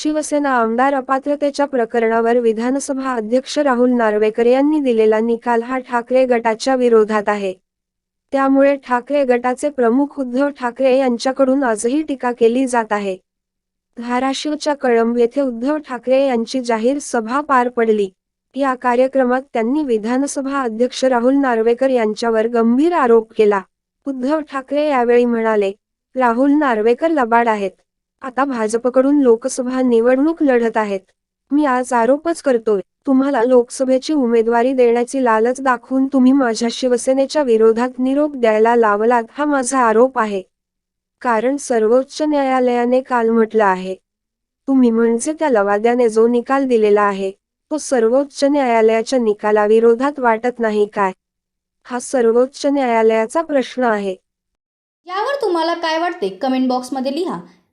शिवसेना आमदार अपात्रतेच्या प्रकरणावर विधानसभा अध्यक्ष राहुल नार्वेकर यांनी दिलेला निकाल हा ठाकरे गटाच्या विरोधात आहे. त्यामुळे ठाकरे गटाचे प्रमुख उद्धव ठाकरे यांच्याकडून आजही टीका केली जात आहे. धाराशिवच्या कळंब येथे उद्धव ठाकरे यांची जाहीर सभा पार पडली. या कार्यक्रमात त्यांनी विधानसभा अध्यक्ष राहुल नार्वेकर यांच्यावर गंभीर आरोप केला. उद्धव ठाकरे यावेळी म्हणाले राहुल नार्वेकर लबाड आहेत. आता भाजपकडून लोकसभा निवडणूक लढत आहेत. मी आज आरोपच करतोय. तुम्हाला लोकसभेची उमेदवारी देण्याची लालच दाखवून तुम्ही माझ्या शिवसेनेच्या विरोधात निरोप द्यायला लावलात हा माझा आरोप आहे. कारण सर्वोच्च न्यायालयाने काल म्हटलं आहे. तुम्ही म्हणजे त्या लवाद्याने जो निकाल दिलेला आहे तो सर्वोच्च न्यायालयाच्या निकालाविरोधात वाटत नाही काय? हा सर्वोच्च न्यायालयाचा प्रश्न आहे. यावर तुम्हाला काय वाटते? कमेंट बॉक्समध्ये लिहा.